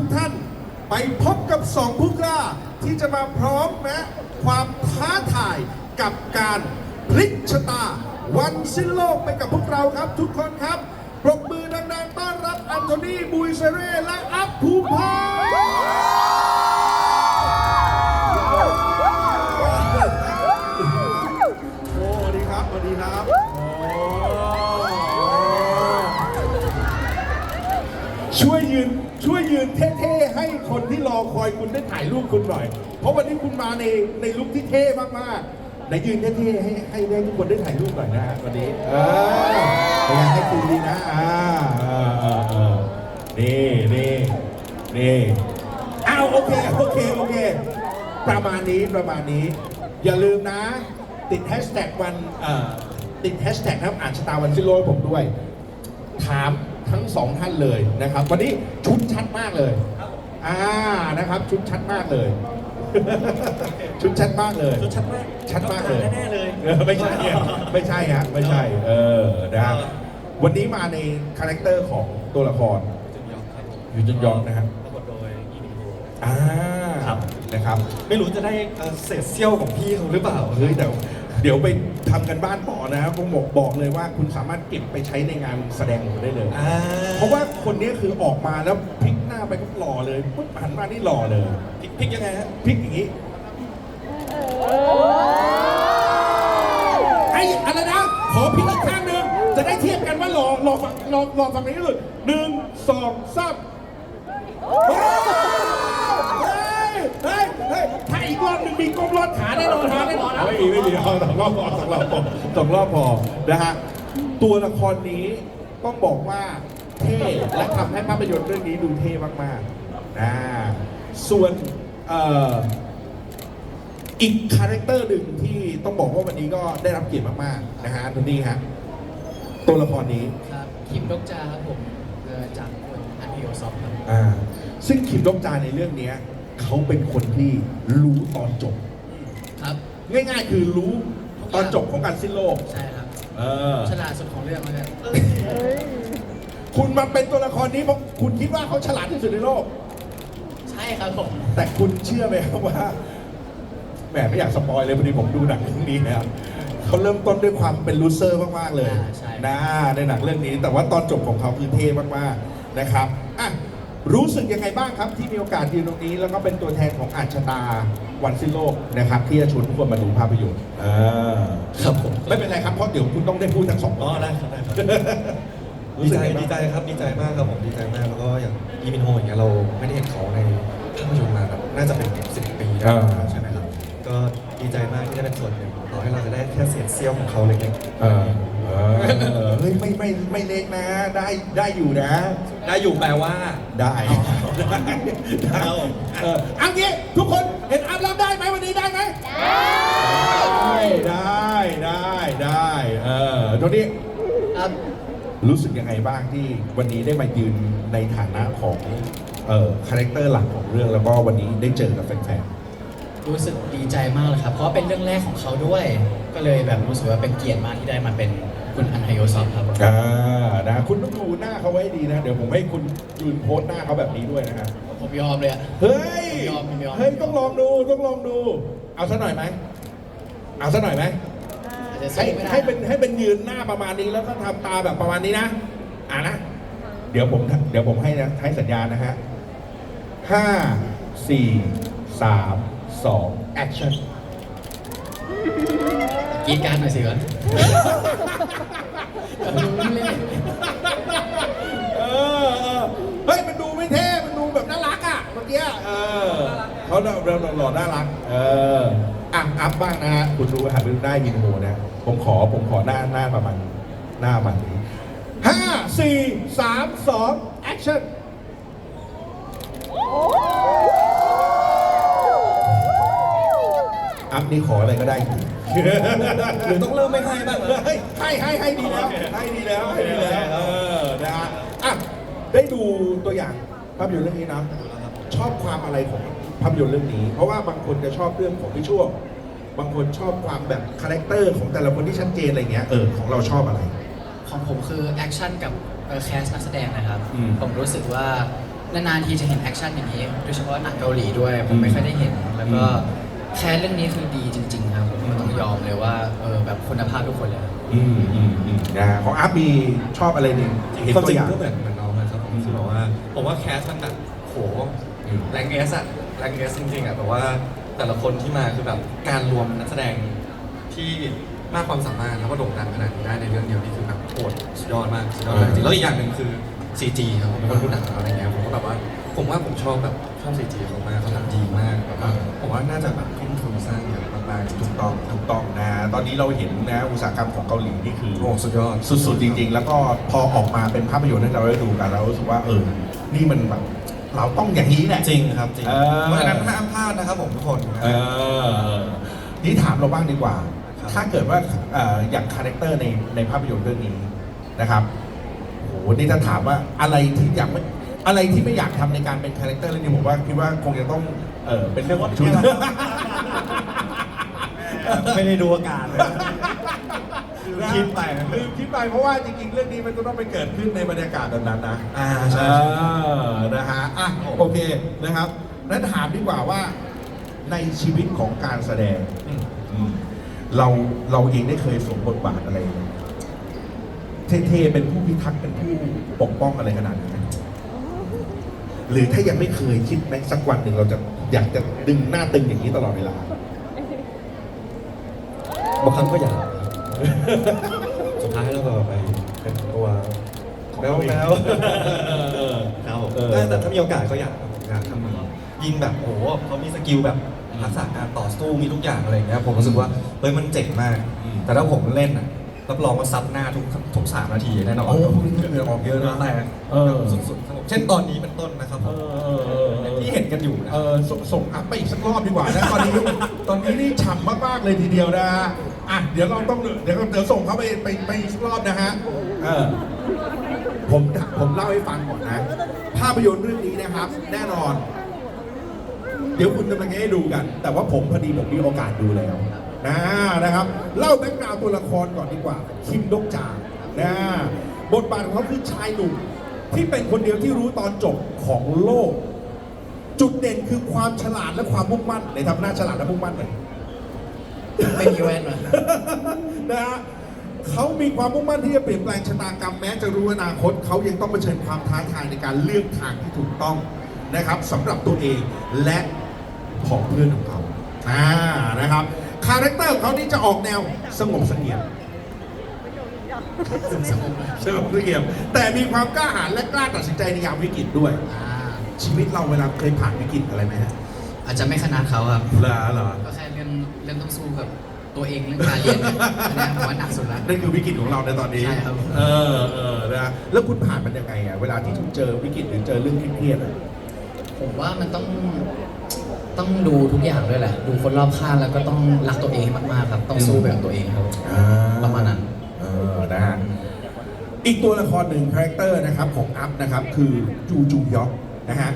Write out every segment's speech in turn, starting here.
ทุกท่านไปพบกับสองผู้กล้าที่จะมาพร้อมนะความท้าทายกับการพลิกชะตา วันสิ้นโลกไปกับพวกเราครับทุกคนครับปรบมือดังๆต้อนรับอันโทนีบุยเซเร่และอัพภูพา อคอยคุณได้ถ่ายรูปคุณหน่อย เพราะวันนี้คุณมาในในลุคที่เท่มากๆไหนยืนเท่ๆให้ให้ได้ทุกคนได้ถ่ายรูปหน่อยนะฮะวันนี้เออพยายามให้คุณดีนะอ่าเออเออเออนี่นี่นี่อ้าวโอเคโอเคโอเค ประมาณนี้ประมาณนี้ อย่าลืมนะ ติดแฮชแท็กวันเอ่อติดแฮชแท็กนะครับอ่านชะตาวันสิ้นโลกให้ผมด้วย ถามทั้งสองท่านเลยนะครับ วันนี้ชุดชัดมากเลย อ่านะครับ ชุดชัดมากเลย ชุดชัดมากเลย ชุดชัดมากชัดมากเลยแน่ๆเลยออไม่ใช่อะไม่ใช่ฮะไม่ใช่ เออนะครับเออวันนี้มาในคาแรคเตอร์ของตัวละครจุนยองครับผมอยู่จนยองนะครับปรากฏโดยอีมินโฮอ่าครับนะครับ ไม่รู้จะได้เอ่อเศษเสี้ยวของพี่เขาหรือเปล่าเฮ้ยแต่เดี๋ยวไปทำกันบ้านต่อนะครับผมบอกบอกเลยว่าคุณสามารถเก็บไปใช้ในงานแสดงของคุณได้เลย อ่าเพราะว่าคนนี้คือออกมาแล้วพลิกหน้า ไปก็หล่อเลยปุ๊บหันมานี่หล่อเลยพลิกพลิกยังไงฮะพลิกอย่างนี้ไอ้อะไรนะขอพลิกอีกข้างหนึ่งจะได้เทียบกันว่าหล่อหล่อฝั่งหล่อหล่อฝั่งไหนที่สุดหนึ่งสองสามเฮ้ยเฮ้ยเฮ้ยถ้าอีกรอบหนึ่งมีก้มรอดขาแน่นอนขาแน่นอนนะ ไม่มีไม่มีเอาสองรอบพอสองรอบพอสองรอบพอนะฮะตัวละครนี้ต้องบอกว่า เท่และทำให้ภาพยนตร์เรื่องนี้ดูเท่มากๆนะส่วนเอ่ออีกคาแรคเตอร์หนึ่งที่ต้องบอกว่าวันนี้ก็ได้รับเกียรติมากๆนะฮะตัวนี้ฮะตัวละครนี้ครับคิมดกจาครับผมเอ่อจากคนอันพิโอซอฟครับอ่าซึ่งคิมดอกจาในเรื่องเนี้ยเขาเป็นคนที่รู้ตอนจบครับ ง่ายๆคือรู้ตอนจบของการสิ้นโลกใช่ครับเออฉลาดสุดของเรื่องแล้วกัน คุณมาเป็นตัวละครนี้เพราะคุณคิดว่าเขาฉลาดที่สุดในโลก ใช่ครับผม แต่คุณเชื่อไหมครับว่าแหมไม่อยากสปอยเลยพอดีผมดูหนังเรื่องนี้แล้วเขาเริ่มต้นด้วยความเป็นลูเซอร์มากๆเลยอ่าใช่ นะในหนังเรื่องนี้ แต่ว่าตอนจบของเขาคือเท่มากๆนะครับอะรู้สึกยังไงบ้างครับที่มีโอกาสยืนตรงนี้ แล้วก็เป็นตัวแทนของอาชะตาวันสิ้นโลกนะครับ ที่จะชวนทุกคนมาดูภาพยนตร์อ่าครับผมไม่เป็นไรครับเพราะเดี๋ยวคุณต้องได้พูดทั้งสองอ๋อได้ครับได้ครับรู้ ดีสึกใจไงบ้างดีใจครับดีใจมากครับผมดีใจมากแล้วก็อย่างอีมินโฮอย่างเงี้ยเราไม่ได้เห็นเขาในภาพยนตร์มาแบบน่าจะเป็นสิบปีแล้วอ่าใช่ไหมครับก็ดีใจมากที่ได้เป็นส่วนหนึ่งต่อให้เราจะได้แค่เศษเสี้ยวของเขาเล็กเออเออเฮ้ยไม่ไม่ไม่เล็กนะ ได้ได้อยู่นะๆได้อยู่แปลว่า ได้ได้เอาเออเอางี้ทุกคนเห็นอัพแล้วได้ไหมวันนี้ได้ไหมได้ได้ได้ได้เออตรงนี้ครับ รู้สึกยังไงบ้างที่วันนี้ได้มายืนในฐานะของเอ่อคาแรคเตอร์หลักของเรื่องแล้วก็วันนี้ได้เจอกับแฟนรู้สึกดีใจมากเลยครับ เพราะเป็นเรื่องแรกของเขาด้วย ก็เลยแบบรู้สึกว่าเป็นเกียรติมากที่ได้มาเป็นคุณอันไฮโอซอฟครับๆอ่านะคุณต้องดูหน้าเขาไว้ให้ดีนะ เดี๋ยวผมให้คุณยืนโพสต์หน้าเขาแบบนี้ด้วยนะครับผมยอมเลยอะเฮ้ยยอมยอมเฮ้ยต้องลองดูต้องลองดู เอาสักหน่อยไหมเอาสักหน่อยไหม อาจจะให้สู้ไม่ได้ ให้เป็นให้เป็นยืนหน้าประมาณนี้แล้วก็ทำตาแบบประมาณนี้นะอ่านะ เดี๋ยวผมเดี๋ยวผมให้นะให้สัญญาณนะฮะห้าสี่สามสองแอคชั่นกรีดกรารหน่อยสิวะรู้เลยเออเออเฮ้ย มันดูไม่เท่ มันดูแบบน่ารักอะเมื่อกี้เออเขาเราเราหล่อน่ารัก เออ อะอัพบ้างนะฮะคุณดูหันไปดูได้ยินโมนะ ผมขอผมขอหน้าหน้าประมาณหน้าประมันนี้ห้าสี่สามสองแอคชั่นอัพนี่ขออะไรก็ได้หรือต้องเริ่มไม่ให้บ้างเหรอเฮ้ยให้ให้ให้ดีแล้วโอเคให้ดีแล้ว ให้ดีแล้วโอเคเออนะฮะอะได้ดูตัวอย่างภาพยนตร์เรื่องนี้นะชอบความอะไรของภาพยนตร์เรื่องนี้ เพราะว่าบางคนจะชอบเรื่องของวิชวลบางคนชอบความแบบคาแรคเตอร์ของแต่ละคนที่ชัดเจนอะไรเงี้ยเออของเราชอบอะไร ของผมคือแอคชั่นกับแคสนักแสดงนะครับ อืมผมรู้สึกว่านานๆทีจะเห็นแอคชั่นอย่างนี้ โดยเฉพาะหนังเกาหลีด้วย ผมไม่ค่อยได้เห็น แล้วก็แค่เรื่องนี้คือดีจริงๆครับผมมันต้องยอมเลยว่าเออแบบคุณภาพทุกคนเลยครับ อืมอืมอืมนะฮะของอัพมีชอบอะไรหนึ่งเห็นความตัจวริงอย่าง ก็เหมือนเหมือนน้องนะครับผมคือแบบว่า ผมว่าแคสมันแบบโหอืม แรงเอสอะ แรงเอสจริงๆอะแบบว่าแต่ละคนที่มาคือแบบการรวมนักแสดงที่มากความสามารถแล้วก็โด่งดังขนาดนี้ได้ในเรื่องเดียวนี่คือแบบโหดสุดยอดมากสุดยอดมากจริงๆแล้วอีกอย่างหนึ่งคือ CG ครับผมเป็นคนดูหนังอะไรเงี้ยผมก็แบบว่าผมว่าผมชอบแบบชอบ CG เขามากเขาทำดีมากแบบว่าผมว่าน่าจะแบบทุ่มทุนสร้างเยอะมากๆจริถูงกต้องถูกต้องนะ ตอนนี้เราเห็นนะอุตสาหกรรมของเกาหลีนี่คือๆโอ้สุดยอดสุดๆจริง ๆ แล้วก็พอออกมาเป็นภาพยนตร์ให้เราได้ดูกันเรารู้สึกว่าเออนี่มันแบบ เราต้องอย่างนี้แหละจริงครับจริงเออเพราะฉะนั้นห้ามพลาดนะครับผมทุกคนเออนี่ถามเราบ้างดีกว่า ครับถ้าเกิดว่าเอ่ออย่างคาแรคเตอร์ในในภาพยนตร์เรื่องนี้นะครับโหนี่ถ้าถามว่าอะไรที่อยากไม่อะไรที่ไม่อยากทำในการเป็นคาแรคเตอร์เรื่องนี้ผมว่าคิดว่าคงจะต้องเออเป็นเรื่องของชุด ไม่ได้ดูอากาศเลยลื มคิดไปลืมคิดไปเพราะว่าจริงๆ เรื่องนี้มันจะต้องไปเกิดขึ้นในบรรยากาศแบบนั้นนะ อ่าใช่เออนะฮะอะโอเคนะครับนั้นถามดีกว่าว่าในชีวิตของการแสดงอืมอืมเราเราเองได้เคยสวมบทบาทอะไร เท่ๆเป็นผู้พิทักษ์เป็นผู้ปกป้องอะไรขนาดนั้นไหมหรือถ้ายังไม่เคยคิดไหมสักวันหนึ่งเราจะอยากจะดึงหน้าตึงอย่างนี้ตลอดเวลาบางครั้งก็อยาก สุดท้ายเราก็ไปเป็นตัวแมวแมวครับผมเออแต่แต่ถ้ามีโอกาสก็อยากครับผมอยากทำยิงแบบโอ้โหเขามีสกิลแบบทักษะการต่อสู้มีทุกอย่างอะไรอย่างเงี้ยผมรู้สึกว่าเฮ้ยมันเจ๋งมากอืมแต่ถ้าผมเล่นอะ รับรองว่าซับหน้าทุกทุกสามนาทีแน่นอนโอ้โหเหงื่อออกเยอะนะแต่เออ สุดๆครับผมเช่นตอนนี้เป็นต้นนะครับผมเออเออเออที่เห็นกันอยู่นะ เออสส่งอัพไปอีกสักรอบดีกว่านะตอนนี้ตอนนี้นี่ฉ่ำมากๆเลยทีเดียวนะฮะอะเดี๋ยวเราต้องเดี๋ยวเดี๋ยวส่งเขาไปไปไปอีกสักรอบนะฮะเออผมผมเล่าให้ฟังก่อนนะ ภาพยนตร์เรื่องนี้นะครับ แน่นอน เดี๋ยวคุณกำลังจะให้ดูกัน แต่ว่าผมพอดีผมมีโอกาสดูแล้ว นะนะครับเล่าแบ็กกราวด์ตัวละครก่อนดีกว่า คิมดกจางนะบทบาทของเขาคือชายหนุ่มที่เป็นคนเดียวที่รู้ตอนจบของโลก จุดเด่นคือความฉลาดและความมุ่งมั่นในทำหน้าฉลาดและมุ่งมั่นหน่อยไม่มีแว่นมานะฮะเขามีความมุ่งมั่นที่จะเปลี่ยนแปลงชะตากรรมแม้จะรู้อนาคต เขายังต้องเผชิญความท้าทายในการเลือกทางที่ถูกต้องนะครับสำหรับตัวเองและของเพื่อนของเขาอ่านะครับ คาแรคเตอร์ของเขานี่จะออกแนวสงบเสงี่ยมสงบเลยสงบเสงี่ยมแต่มีความกล้าหาญและกล้าตัดสินใจในยามวิกฤตด้วยอ่าชีวิตเราเวลาเคยผ่านวิกฤตอะไรไหมฮะอาจจะไม่ขนาดเขาครับเหรอเหรอก็แค่เรื่องเรื่องต้องสู้กับตัวเองเรื่องการเรียนเนี่ยอันเนี้ยผมว่าหนักสุดละนั่นคือวิกฤตของเราในตอนนี้ใช่ครับเออเออนะแล้วคุณผ่านมันยังไงอะเวลาที่คุณเจอวิกฤตหรือเจอเรื่องเครียดๆอะผมว่ามันต้อง ต้องดูทุกอย่างด้วยแหละ ดูคนรอบข้างแล้วก็ต้องรักตัวเองมากๆครับ ต้องสู้ไปกับตัวเองครับประมาณนั้น เออนะฮะอีกตัวละครหนึ่งคาแรคเตอร์นะครับของอัพนะครับคือจูจูยอกนะฮะ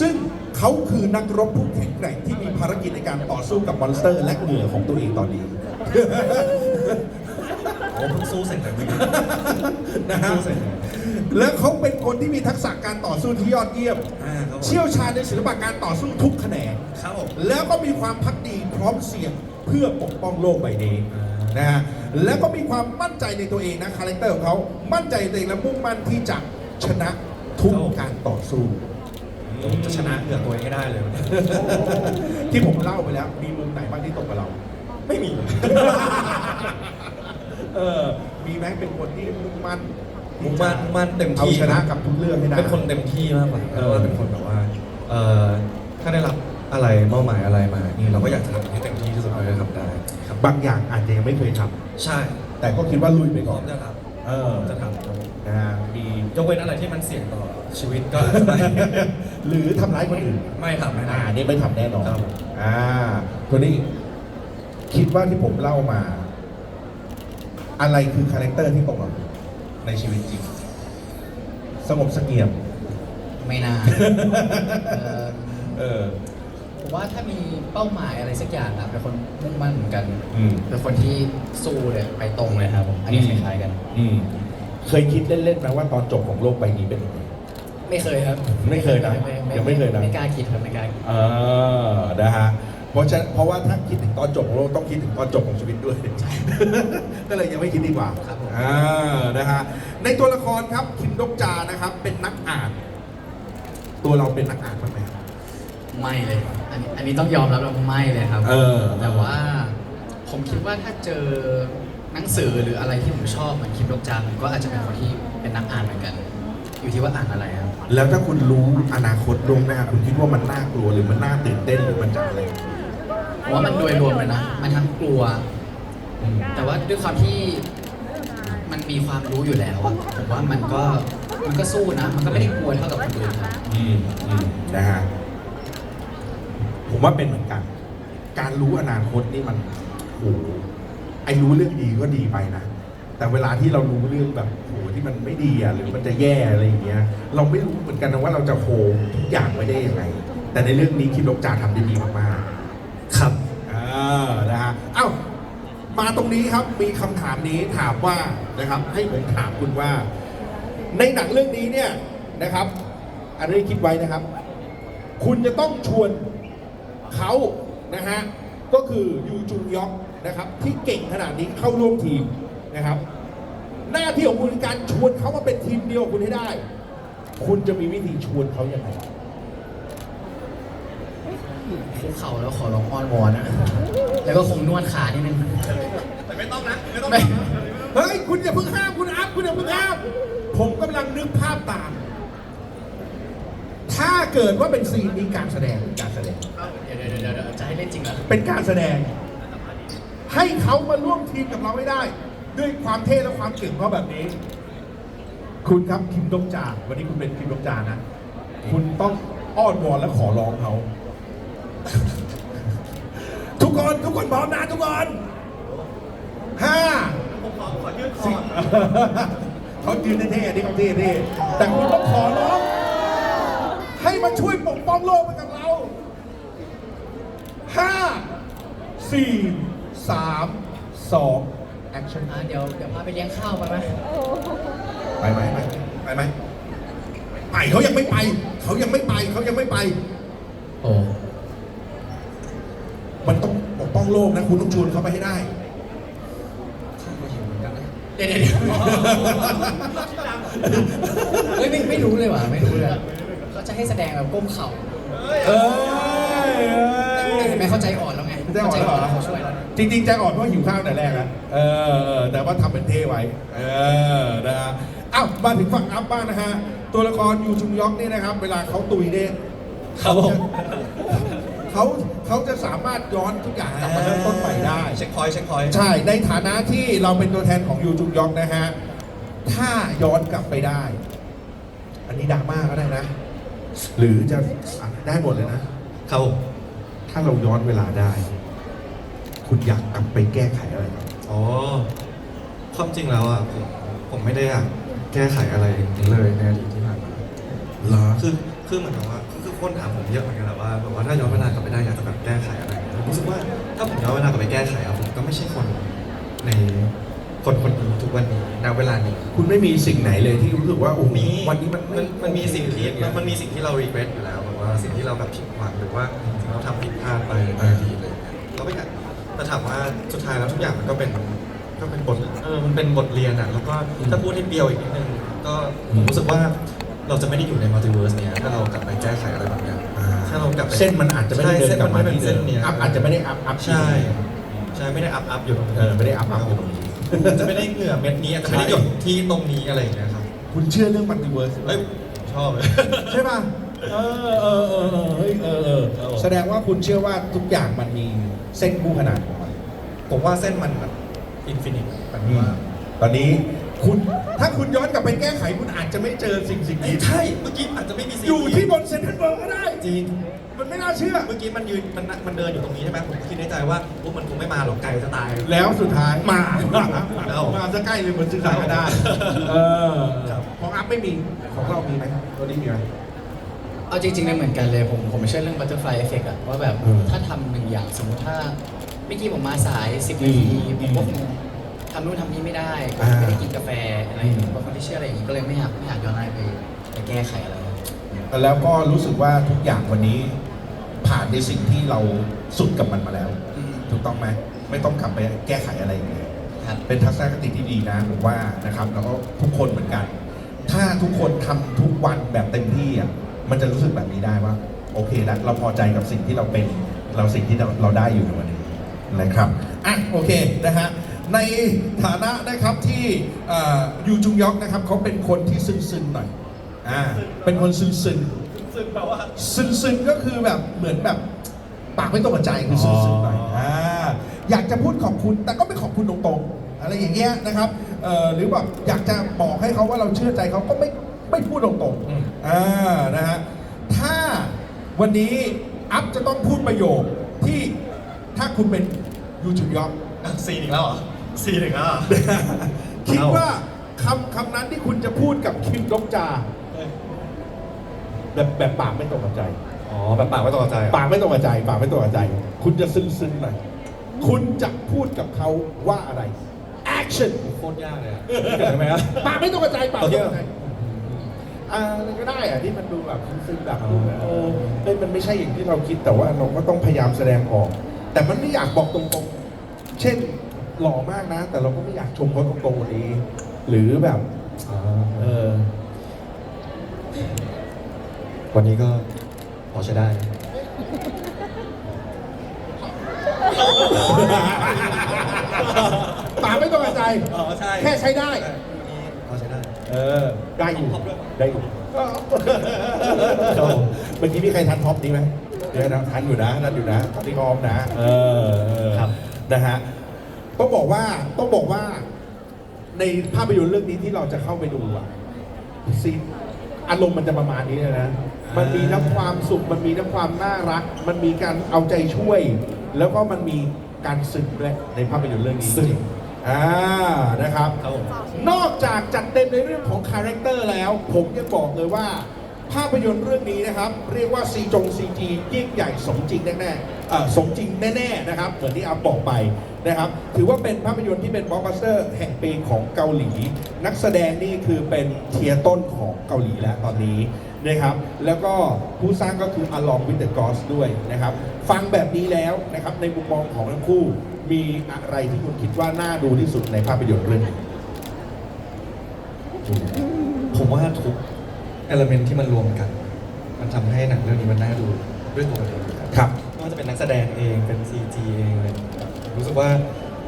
ซึ่งเขาคือนักรบผู้แข็งแกร่งที่มีภารกิจในการต่อสู้กับมอนสเตอร์ และเหงื่อของตัวเองตอนนี้ โอ้เพิ่งสู้เสร็จเลยเมื่อกี้ นะฮะสู้เสร็จเลย และเขาเป็นคนที่มีทักษะการต่อสู้ที่ยอดเยี่ยม อ่าครับผมเชี่ยวชาญในศิลปะการต่อสู้ทุกแขนง ครับผม แล้วก็มีความพักดีพร้อมเสี่ยงเพื่อปกป้องโลกใบนี้นะฮะแล้วก็มีความมั่นใจในตัวเองนะคาแรคเตอร์ของเขามั่นใจในตัวเองและมุ่งมั่นที่จะชนะทุกการต่อสู้ผมจะชนะเหนือตัวเองให้ได้เลยที่ผมเล่าไปแล้ว มีมุมไหนบ้างที่ตรงกับเรา ไม่มีเลยเออมีไหมเป็นคนที่มุ่งมั่น มุ่งมั่นมุ่งมั่นเต็มเอาที่ชนะกับทุกเรื่องให้ได้ เป็นคนเต็มที่มากกว่าเอเอออเป็นคนแบบว่าเออถ้าได้รับอะไรเป้าหมายอะไรมา นี่เราก็อยากจะทำให้เต็มที่ที่สุดเท่าที่จะทำได้ครับบางอย่างอาจจะยังไม่เคยทำใช่แต่ก็คิดว่าลุยไปพร้ก่ออนมจะทเออำจะทำครับผมนะฮะมียกเว้นอะไรที่มันเสี่ยงต่อชีวิตก็อาจจะไม่หรือทำร้ายคนอื่น ไม่ทำไม่ได้อ่านี่ไม่ทำแน่นอนครับผม อ่า ตัวนี้คิดว่าที่ผมเล่ามา อะไรคือคาแรคเตอร์ที่ตรงกับ ในชีวิตจริง สงบเสงี่ยม ไม่น่าเอ่อเออ ผมว่าถ้ามีเป้าหมายอะไรสักอย่างนะเป็นคนมุ่งมั่นเหมือนกันอืม เป็นคนที่สู้เลยไปตรงเลยครับผมอันนี้คล้ายๆกัน อืม เคยคิดเล่นๆไหมว่าตอนจบของโลกใบนี้เป็นยังไง ไม่เคยครับไม่เคยนะยังไม่เคยนะ ไม่กล้าคิดครับไม่กล้าคิด เออนะฮะ เพราะฉะนั้นเพราะว่าถ้าคิดถึงตอนจบของเราต้องคิดถึงตอนจบของชีวิตด้วย ก็เลยยังไม่คิดดีกว่าครับผม อ่านะฮะในตัวละครครับคิมดกจานะครับ เป็นนักอ่าน ตัวเราเป็นนักอ่านบ้างไหมครับ ไม่เลยอันนี้อันนี้ต้องยอมรับว่าไม่เลยครับ เออ แต่ว่าผมคิดว่าถ้าเจอหนังสือหรืออะไรที่ผมชอบเหมือนคิมดกจาผมก็อาจจะเป็นคนที่เป็นนักอ่านเหมือนกัน อยู่ที่ว่าอ่านอะไรครับ แล้วถ้าคุณรู้อนาคตล่วงหน้า คุณคิดว่ามันน่ากลัวหรือมันน่าตื่นเต้นหรือมันจะอะไรผม ว่ามันโดยรวมเลยนะ มันทั้งกลัวอืมแต่ว่าด้วยความที่มันมีความรู้อยู่แล้วอะผมว่ามันก็มันก็สู้นะ มันก็ไม่ได้กลัวเท่ากับคนอื่นครับอืมอืมนะฮะผมว่าเป็นเหมือนกัน การรู้อนาคตนี่มันโอ้โหไอ้รู้เรื่องดีก็ดีไปนะ แต่เวลาที่เรารู้เรื่องแบบโอ้โหที่มันไม่ดีอะหรือมันจะแย่อะไรอย่างเงี้ย เราไม่รู้เหมือนกันนะว่าเราจะโฮทุกอย่างไว้ได้ยังไง แต่ในเรื่องนี้คิมดกจาทำได้ดีมาก มาตรงนี้ครับมีคำถามนี้ถามว่านะครับ ให้ผมถามคุณว่า ในหนังเรื่องนี้เนี่ยนะครับ อันนี้คิดไว้นะครับ คุณจะต้องชวนเขานะฮะก็คือยูจุงยอกนะครับ ที่เก่งขนาดนี้เข้าร่วมทีมนะครับ หน้าที่ของคุณคือการชวนเขามาเป็นทีมเดียวคุณให้ได้ คุณจะมีวิธีชวนเขายังไง คุกเข่าแล้วขอร้องอ้อนวอนนะ แล้วก็คงนวดขานิดนึงแต่ไม่ต้องนะไม่ต้องไม่เฮ้ย คุณอย่าเพิ่งห้ามคุณอัพคุณอย่าเพิ่งห้าม ผมกำลังนึกภาพตาม ถ้าเกิดว่าเป็นซีนนี้การแสดงเป็นการแสดง เดี๋ยวเดี๋ยวเดี๋ยวเดี๋ยวจะให้เล่นจริงเหรอเป็นการแสดง ให้เขามาร่วมทีมกับเราให้ได้ ด้วยความเท่และความเก่งเขาแบบนี้ คุณครับคิมดงจาวันนี้คุณเป็นคิมดงจานะ คุณต้องอ้อนวอนและขอร้องเขา ทุกคนทุกคนพร้อมนะทุกคนห้าผมขอขอยืดคอสิบเขายืนเท่ๆนี่เขาเท่ๆแต่คุณต้องขอร้องให้มาช่วยปกป้องโลกไปกับเราห้าสี่สามสองแอคชั่นอะเดี๋ยวเดี๋ยวพาไปเลี้ยงข้าวไปไหมไปไหมไปไปไหมไปเขายังไม่ไป เขายังไม่ไปเขายังไม่ไป โอ้ มันต้องปกป้อง โลกนะคุณต้องชวนเขาไปให้ได้เดี๋ยวเดี๋ยวเดี๋ยวเฮ้ยไม่ไม่รู้เลยว่ะไม่รู้เลยเขาจะให้แสดงแบบก้มเข่าเอ้ยแต่เห็นไหมเข้าใจอ่อนแล้วไงใจอ่อนแล้วเหรอแล้วเขาช่วยแล้วจริงๆใจอ่อนเพราะหิวข้าวแต่แรกอะเออเออแต่ว่าทำเป็นเท่ไว้เออนะฮะอ้าวมาถึงฝั่งอัพบ้างนะฮะตัวละครยูชุงยอกนี่นะครับ เวลาเขาตุยเนี่ยครับผมเขา เขาจะสามารถย้อนทุกอย่างกลับมาเริ่มต้นใหม่ได้ เช็คพอยต์เช็คพอยต์ใช่ ในฐานะที่เราเป็นตัวแทนของยูจุงยอกนะฮะ ถ้าย้อนกลับไปได้ อันนี้ดราม่าก็ได้นะ หรือจะอะได้หมดเลยนะครับผมถ้าเราย้อนเวลาได้ คุณอยากกลับไปแก้ไขอะไรครับ อ๋อความจริงแล้วอะผมผมไม่ได้อยากแก้ไขอะไรเลยในอดีตที่ผ่านมาเหรอคือคือเหมือนกับว่า คือคือคนถามผมเยอะเหมือนกันแหละว่าแบบว่าถ้าย้อนเวลากลับไปได้อยากจะแบบแก้ไขอะไรผมรู้สึกว่าถ้าผมย้อนเวลากลับไปแก้ไขอะผมก็ไม่ใช่คนในคนคนนี้ทุกวันนี้ณเวลานี้ คุณไม่มีสิ่งไหนเลยที่รู้สึกว่าโอ้โหมี วันนี้มันมันมันมีสิ่งที่อย่างเงี้ยมันมีสิ่งที่เรา regret อยู่แล้วแบบว่าสิ่งที่เราแบบผิดหวังหรือว่าสิ่งที่เราทำผิดพลาดไปในอดีตเลยเราไม่อยากแต่ถามว่าสุดท้ายแล้วทุกอย่างมันก็เป็นก็เป็นบทเออมันเป็นบทเรียนอะแล้วก็ถ้าพูดให้เปรียวอีกนิดนึงก็ผมรู้สึกว่า เราจะไม่ได้อยู่ในมัลติเวิร์สเนี้ยถ้าเรากลับไปแก้ไขอะไรบางอย่างอ่าถ้าเรากลับไป เส้นมันอาจจะไม่ได้ใช่เดินเส้นกลับมันมาไม่เป็นที่เส้เดินมเนี้ยอัพอาจจะไม่ได้อัพอัพใช่ใช่ไม่ได้อัพอัพอยู่ตรงนี้เออไม่ได้อัพอัพอยู่ตรงนี้จะไม่ได้เหงื่อเม็ดนี้อาจจะไม่ได้หยดที่ตรงนี้อะไรอย่างเงี้ยครับคุณเชื่อเรื่องมัลติเวิร์สเอ้ยชอบเลยใช่ป่ะเออเออเออเออเฮ้ยเออเออครับผมแสดงว่าคุณเชื่อว่าทุกอย่างมันมีเส้นคู่ขนานของมันผมว่าเส้นมันแบบอินฟินิตมันอืมว่าตอนนี้ คุณถ้าคุณย้อนกลับไปแก้ไขคุณอาจจะไม่เจอสิ่งสิ่งเอ้นี้ยใช่เมื่อกี้อาจจะไม่มีซีนอยู่ที่บนเซ็นทรัลเวิลด์ก็ได้จริงมันไม่น่าเชื่อ เมื่อกี้มันยืนมันมันเดินอยู่ตรงนี้ใช่ไหมผมก็คิดในใจว่าโอ้มันคงไม่มาหรอกไกลจะตาย แล้วสุดท้ายมาแล้วมาจะใกล้เลยเหมือนสื่อสารก็ได้เออครับของอัพไม่มีของเรามีไหมตัวนี้มีไหมเอาจริงๆเนี่ยเหมือนกันเลยผมผมเชื่อเรื่อง butterfly effect อะว่าแบบอืมถ้าทำหนึ่งอย่างสมมติถ้าเมื่อกี้ผมมาสาย10อืนามทีอืมผมก็คง ทำนู่นทำนี่ไม่ได้อ่าไม่ได้กินกาแฟอะไรอย่างอืเงี้มยบางคนที่เชื่ออะไรอย่างงี้ก็เลยไม่อยากไม่อยากย้อนอะไรไปไปแก้ไขอะไร แล้วก็รู้สึกว่าทุกอย่างวันนี้ ผ่านในสิ่งที่เราสุดกับมันมาแล้ว อืม ถูกต้องไหมไม่ต้องกลับไปแก้ไขอะไรอีกเลย ครับ เป็นทัศนคติที่ดีนะผมว่านะครับ แล้วก็ทุกคนเหมือนกัน ถ้าทุกคนทำทุกวันแบบเต็มที่อะมันจะรู้สึกแบบนี้ได้ว่า โอเคแล้วเราพอใจกับสิ่งที่เราเป็น เราสิ่งที่เราเราได้อยู่ในวันนี้นะครับอะโอเคนะฮะ ในฐานะนะครับที่เอ่อยูจุงยอกนะครับเขาเป็นคนที่ซึนๆหน่อยอ่าเป็นคนซึนๆซึ่งแปลว่าซึนซึนก็คือแบบเหมือนแบบปากไม่ตรงกับใจคือซึนซึนหน่อยอ๋ออ่่าอยากจะพูดขอบคุณแต่ก็ไม่ขอบคุณตรงๆ อะไรอย่างเงี้ยนะครับเอ่อหรือแบบอยากจะบอกให้เขาว่าเราเชื่อใจเขาก็ไม่ไม่พูดตรงๆอ่านะฮะถ้าวันนี้อัพจะต้องพูดประโยคที่ถ้าคุณเป็นยูจุยอกซีนอีกแล้วเหรอ ซีนอีกแล้วเหรอคิดว่าคำคำนั้นที่คุณจะพูดกับคิมดกจา แบบแบบปากไม่ตรงกับใจ อ๋อ แบบปากไม่ตรงกับใจเหรอปากไม่ตรงกับใจ ปากไม่ตรงกับใจ คุณจะซึ้งซึ้งหน่อยคุณจะพูดกับเขาว่าอะไร action โคตรยากเลยอะเกิดไหมครับปากไม่ตรงกับใจปากไม่ตรงกับใจโอเคอ่าอะไรก็ได้อะที่มันดูแบบซึ้งๆแบบดูแบบเออเฮ้ยมันไม่ใช่อย่างที่เราคิดแต่ว่าเราก็ต้องพยายามแสดงออก แต่มันไม่อยากบอกตรงๆ เช่น หล่อมากนะ แต่เราก็ไม่อยากชมเขาตรงๆวันนี้ หรือแบบเออ วันนี้ก็พอใช้ได้ปากไม่ตรงกับใจ อ๋อใช่แค่ใช้ได้ พอใช้ได้ เออ ได้อยู่ท็อปด้วยได้อยู่ครับผมเมื่อกี้มีใครทันท็อปนี้ไหมเดี๋ยวนะทันอยู่นะทันอยู่นะท็อปที่ออมนะเออเออครับนะฮะ ต้องบอกว่าต้องบอกว่าในภาพยนตร์เรื่องนี้ที่เราจะเข้าไปดูอะซีนอารมณ์มันจะประมาณนี้เลยนะ มันมีทั้งความสุข มันมีทั้งความน่ารัก มันมีการเอาใจช่วย แล้วก็มันมีการซึ้งด้วยในภาพยนตร์เรื่องนี้ซึ้งจริงอ่านะครับครับผมนอกจากจัดเต็มในเรื่องของคาแรคเตอร์แล้ว ผมยังบอกเลยว่า ภาพยนตร์เรื่องนี้นะครับ เรียกว่าซีจงซีจียิ่งใหญ่สมจริงแน่ๆสมจริงแน่ๆนะครับเหมือนที่อาบอกไปนะครับ ถือว่าเป็นภาพยนตร์ที่เป็นบล็อกบัสเตอร์แห่งปีของเกาหลี นักแสดงนี่คือเป็นเทียร์ต้นของเกาหลีแล้วตอนนี้นะครับ แล้วก็ผู้สร้างก็คืออลองวิ t เ e อร์กอสด้วยนะครับ ฟังแบบนี้แล้วนะครับในมุมมองของทั้งคู่มีอะไรที่คุณคิดว่าน่าดูที่สุดในภาพยนตร์เรื่องนี้ผมว่าทุก เอลเมนที่มันรวมกัน มันทำให้หนังเรื่องนี้มันน่าดูด้วยตัวมันเองครับครับไม่ว่าจะเป็นนักแสดงเองเป็น CG เองเลยรู้สึกว่า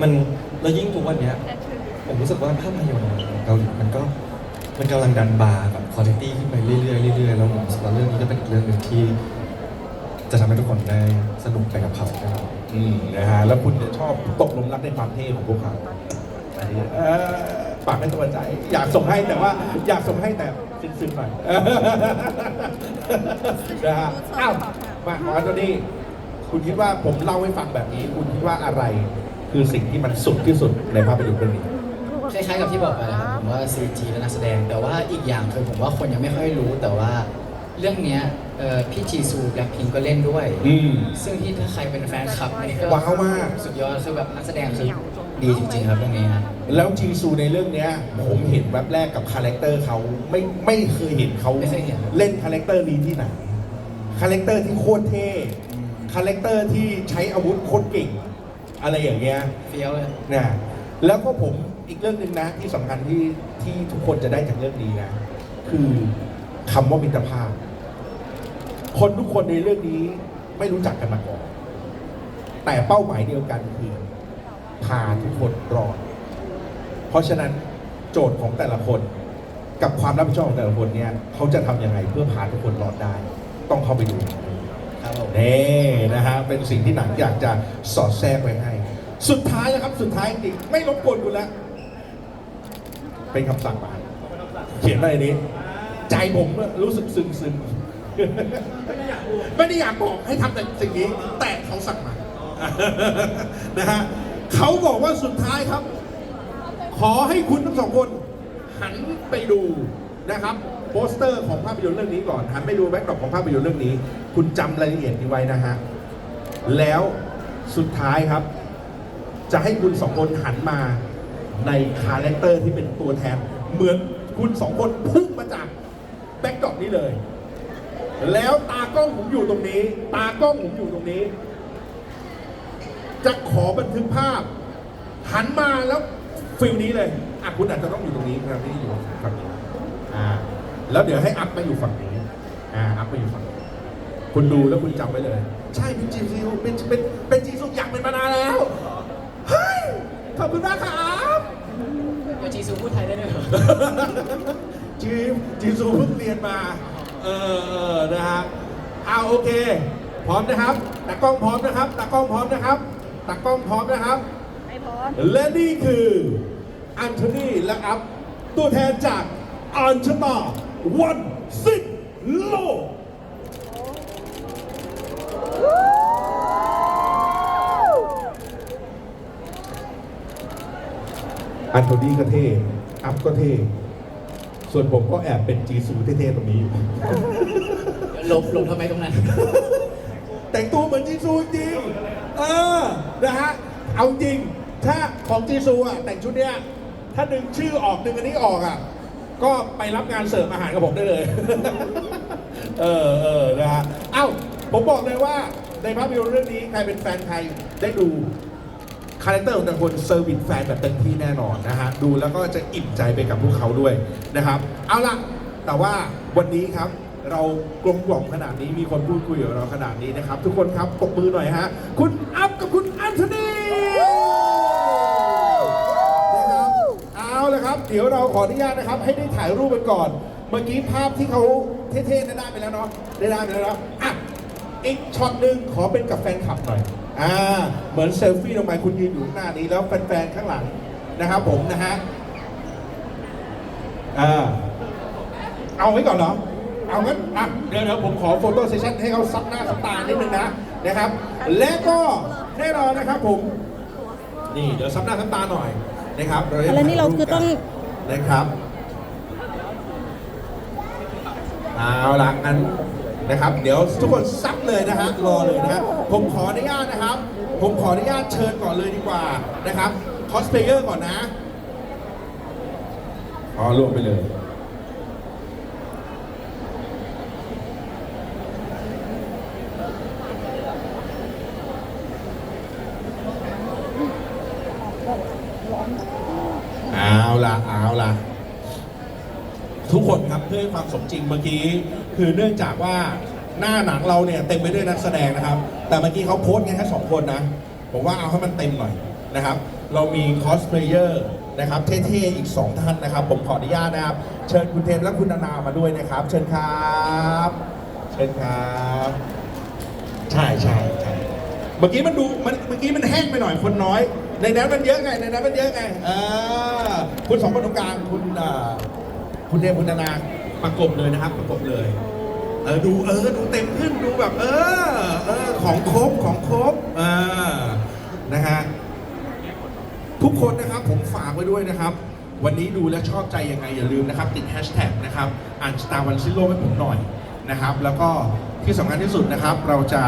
มันแล้วยิ่งทุกวันเนี้ย ผมรู้สึกว่าภาพยนตร์ของเกาหลีมันก็มันกำลังดันบาร์แบบคุณภาพขึ้นไปเรื่อยๆเรื่อยๆแล้วผมรู้สึกว่าเรื่องนี้ก็เป็นอีกเรื่องหนึ่งที่ จะทำให้ทุกคนได้สนุกไปกับเขาแน่นอนอืมนะฮะแล้วคุณจะชอบตกหลุมรักในความเท่ของพวกเขาอันนี้เอ่อ ปากไม่ตรงใจ อยากส่งให้แต่ว่าอยากส่งให้แต่ซึ้งๆหน่อยนะฮะอ้าวมาขอตัวนี้ คุณคิดว่าผมเล่าให้ฟังแบบนี้ คุณคิดว่าอะไร คือสิ่งที่มันสุดที่สุดในภาพยนตร์เรื่องนี้ คล้ายๆกับที่บอกไปนะครับผมว่า CG และนักแสดง แต่ว่าอีกอย่างคือผมว่าคนยังไม่ค่อยรู้แต่ว่าเรื่องเนี้ยเอ่อพี่จีซูแบล็คพิงก็เล่นด้วย อืมซึ่งที่ถ้าใครเป็นแฟนคลับนี่ก็ว้าวมาก สุดยอดคือแบบนักแสดงคือ ดีจริงๆครับเรื่องนี้ฮะแล้วจีซูในเรื่องเนี้ยผมเห็นแวบแรกกับคาแรคเตอร์เขาไม่ไม่เคยเห็นเขาไม่เคยเห็นเล่นคาแรคเตอร์นี้ที่ไหนคาแรคเตอร์ที่โคตรเท่คาแรคเตอร์ที่ใช้อาวุธโคตรเก่ง อะไรอย่างเงี้ย เฟี้ยวเลย นะแล้วก็ผมอีกเรื่องหนึ่งนะที่สำคัญที่ที่ทุกคนจะได้จากเรื่องนี้นะคือคำว่ามิตรภาพ คนทุกคนในเรื่องนี้ไม่รู้จักกันมาก่อนแต่เป้าหมายเดียวกันคือ พาทุกคนรอด เพราะฉะนั้นโจทย์ของแต่ละคนกับความรับผิดชอบของแต่ละคนเนี่ยเขาจะทำยังไงเพื่อพาทุกคนรอดได้ ต้องเข้าไปดูครับผมนี่นะฮะเป็นสิ่งที่หนังอยากจะสอดแทรกไว้ให้ สุดท้ายนะครับสุดท้ายจริงไม่รบกวนคุณแล้วเป็นคำสั่งมาเขียนอะไรนี้ ใจผมรู้สึกซึมซึมไม่ได้อยากบอกให้ทำแต่สิ่งนี้แต่เขาสั่งมานะฮะ เขาบอกว่าสุดท้ายครับ ขอให้คุณทั้งสองคนหันไปดูนะครับโปสเตอร์ของภาพยนตร์เรื่องนี้ก่อนหันไปดูแบ็กดรอปของภาพยนตร์เรื่องนี้ คุณจำรายละเอียดนี้ไว้นะฮะแล้วสุดท้ายครับ จะให้คุณสองคนหันมาในคาแรคเตอร์ที่เป็นตัวแทน เหมือนคุณสองคนพุ่งมาจากแบ็กดรอปนี้เลย แล้วตากล้องผมอยู่ตรงนี้ ตากล้องผมอยู่ตรงนี้ จะขอบันทึกภาพ หันมาแล้วฟิลนี้เลยอะคุณอาจจะต้องอยู่ตรงนี้ครับที่อยู่ฝั่งนี้อ่าแล้วเดี๋ยวให้อัพมาอยู่ฝั่งนี้อ่าอัพมาอยู่ฝั่งนี้คุณดูแล้วคุณจำไว้เลย ใช่เป็นจีซูเป็นเป็นเป็นจีซูอยากเป็นมานานแล้วเฮ้ยขอบคุณมากครับเดี๋ยวจีซูพูดไทยได้ด้วยเหรอจีมจีซูเพิ่งเรียนมาเออเออนะฮะเอาโอเค พร้อมนะครับตากล้องพร้อมนะครับตากล้องพร้อมนะครับ ตากล้องพร้อมนะครับ ไม่พร้อมและนี่คืออันโทนีและอัพตัวแทนจากอันชตาวันสิโลกอันโทนีก็เท่อัพก็เท่ส่วนผมก็แอบเป็นจีซูเท่ๆตรงนี้ลบลบทำไมตรงนั้น แต่งตัวเหมือนจีซูจริง เออนะฮะเอาจริงถ้าของจีซูอะแต่งชุดเนี้ยถ้าดึงชื่อออกดึงอันนี้ออกอะก็ไปรับงานเสิร์ฟอาหารกับผมได้เลย เออเออนะฮะเอ้าผมบอกเลยว่าในภาพยนตร์เรื่องนี้ใครเป็นแฟนไทยได้ดูคาแรคเตอร์ของแต่ละคนเซอร์วิสแฟนแบบเต็มที่แน่นอนนะฮะดูแล้วก็จะอิ่มใจไปกับพวกเขาด้วยนะครับ เอาล่ะ แต่ว่าวันนี้ครับ เรากลมกล่อมขนาดนี้มีคนพูดคุยกับเราขนาดนี้นะครับ ทุกคนครับปรบมือหน่อยฮะ คุณอัพกับคุณอันโทนีนะครับเอาละครับ เดี๋ยวเราขออนุญาตนะครับ ให้ได้ถ่ายรูปกันก่อน เมื่อกี้ภาพที่เขาเท่ๆนั่นได้ไปแล้วเนาะได้ได้ไปแล้วเนาะอะอีกช็อตหนึ่งขอเป็นกับแฟนคลับหน่อยอ่าเหมือนเซลฟี่ลงไปคุณยืนอยู่หน้านี้แล้วแฟนๆข้างหลังนะครับผมนะฮะอ่าเอาไว้ก่อนเหรอ เอางั้นอะเดี๋ยวเดี๋ยวผมขอโฟโต้เซสชั่นให้เขาซับหน้าซับตานิดนึงนะนะครับ และก็แน่นอนนะครับผม นี่เดี๋ยวซับหน้าซับตาหน่อยนะครับเดี๋ยจะแล้วนี่เราคือต้อง นะครับเอาละงั้นนะครับ เดี๋ยวทุกคนซับเลยนะฮะรอเลยนะฮะผมขออนุญาตนะครับ ผมขออนุญาตเชิญก่อนเลยดีกว่านะครับคอสเพลเยอร์ก่อนนะอ๋อรวมไปเลย เอาละเอาละทุกคนครับเพื่อให้ความสมจริงเมื่อกี้ คือเนื่องจากว่าหน้าหนังเราเนี่ยเต็มไปด้วยนักแสดงนะครับ แต่เมื่อกี้เขาโพสต์แค่สองคนนะ ผมว่าเอาให้มันเต็มหน่อยนะครับ เรามีคอสเพลเยอร์นะครับเท่ๆอีก 2 ท่านนะครับ ผมขออนุญาตนะครับ เชิญคุณเทมและคุณนานามาด้วยนะครับ เชิญครับเชิญครับใช่ใช่ใช่เมื่อกี้มันดูมันเมื่อกี้มันแห้งไปหน่อยคนน้อย ในนั้นมันเยอะไงในนั้นมันเยอะไงเออคุณสองคนตรงกลางคุณคุณเทพคุณนานา ประกบเลยนะครับ ประกบเลย เออดูเออดูเต็มขึ้นดูแบบ เออเออของครบของครบเออนะฮะทุกคนนะครับผมฝากไว้ด้วยนะครับ วันนี้ดูและชอบใจยังไงอย่าลืมนะครับ ติดแฮชแท็กนะครับอ่านสตาร์วันซิโลให้ผมหน่อยนะครับ แล้วก็ที่สำคัญที่สุดนะครับ เราจะ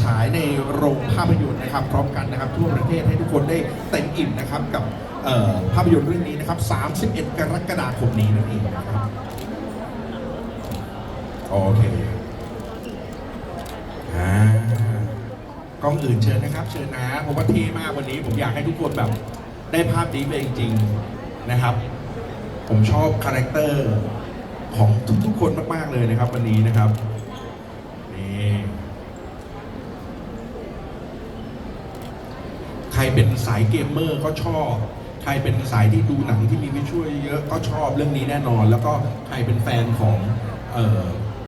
ฉายในโรงภาพยนตร์นะครับ พร้อมกันนะครับทั่วประเทศให้ทุกคนได้เต็มอิ่มนะครับกับภาพยนตร์เรื่องนี้นะครับ 31 กรกฎาคมนี้นั่นเองนะครับ โอเคอ่ากล้องอื่นเชิญนะครับ เชิญนะผมว่าเท่มากวันนี้ ผมอยากให้ทุกคนแบบได้ภาพนี้ไปจริงๆนะครับ ผมชอบคาแรคเตอร์ของทุกๆคนมากๆเลยนะครับ วันนี้นะครับนี่ใครเป็นสายเกมเมอร์ก็ชอบใครเป็นสายที่ดูหนังที่มีวิชวลเยอะก็ชอบเรื่องนี้แน่นอน แล้วก็ใครเป็นแฟนของเอ่อ